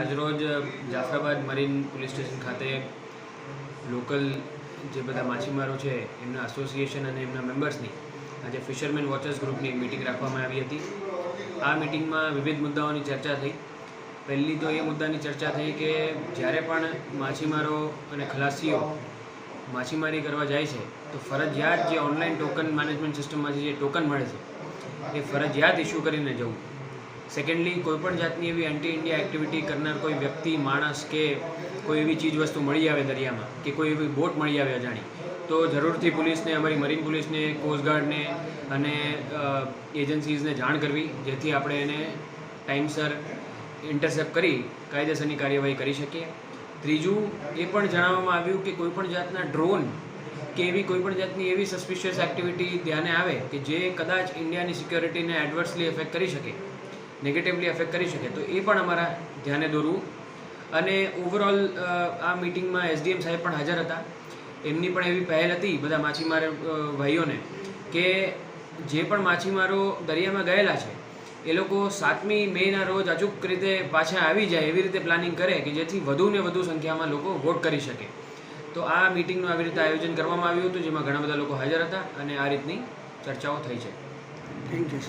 આજરોજ Jafrabad marine police station ખાતે local જે બધા માછીમારો છે, એમના એસોસિએશન અને એમના મેમ્બર્સની આજે ફિશરમેન વોચર્સ ગ્રુપની મિટિંગ રાખવામાં આવી હતી. આ મિટિંગમાં વિવિધ મુદ્દાઓની ચર્ચા થઈ. પહેલી તો એ મુદ્દાની ચર્ચા થઈ કે જ્યારે પણ માછીમારો અને ખલાસીઓ માછીમારી કરવા જાય છે, તો ફરજિયાત જે ઓનલાઈન ટોકન મેનેજમેન્ટ સિસ્ટમમાંથી જે ટોકન મળે છે, એ ફરજિયાત ઇસ્યુ કરીને જવું. સેકન્ડલી કોઈપણ જાતની એવી એન્ટી ઇન્ડિયા એક્ટિવિટી કરનાર કોઈ વ્યક્તિ, માણસ કે કોઈ એવી ચીજ વસ્તુ મળી આવે દરિયામાં કે કોઈ એવી બોટ મળી આવે અજાણી, તો જરૂરથી પોલીસને, અમારી મરીન પોલીસને કોસ્ટગાર્ડને અને એજન્સીઝને જાણ કરવી, જેથી આપણે એને ટાઈમસર ઇન્ટરસેપ્ટ કરી, કાયદેસરની કાર્યવાહી કરી શકીએ. ત્રીજું, એ પણ જણાવવામાં આવ્યું કે કોઈપણ જાતના ડ્રોન કે એવી કોઈપણ જાતની એવી સસ્પિશિયસ એક્ટિવિટી ધ્યાને આવે કે જે કદાચ ઇન્ડિયાની સિક્યોરિટીને એડવર્સલી એફેક્ટ કરી શકે. નેગેટિવલી એફેક્ટ કરી શકે, તો એ પણ અમારા ધ્યાને દોરવું. અને ઓવરઓલ આ મિટિંગમાં એસડીએમ સાહેબ પણ હાજર હતા. એમની પણ એવી પહેલ હતી બધા માછીમાર ભાઈઓને કે જે પણ માછીમારો દરિયામાં ગયેલા છે, એ લોકો સાતમી મેના રોજ અચૂક રીતે પાછા આવી જાય એવી રીતે પ્લાનિંગ કરે કે જેથી વધુ ને વધુ સંખ્યામાં લોકો વોટ કરી શકે. તો આ મિટિંગનું આવી રીતે આયોજન કરવામાં આવ્યું હતું, જેમાં ઘણા બધા લોકો હાજર હતા અને આ રીતની ચર્ચાઓ થઈ છે. Thank you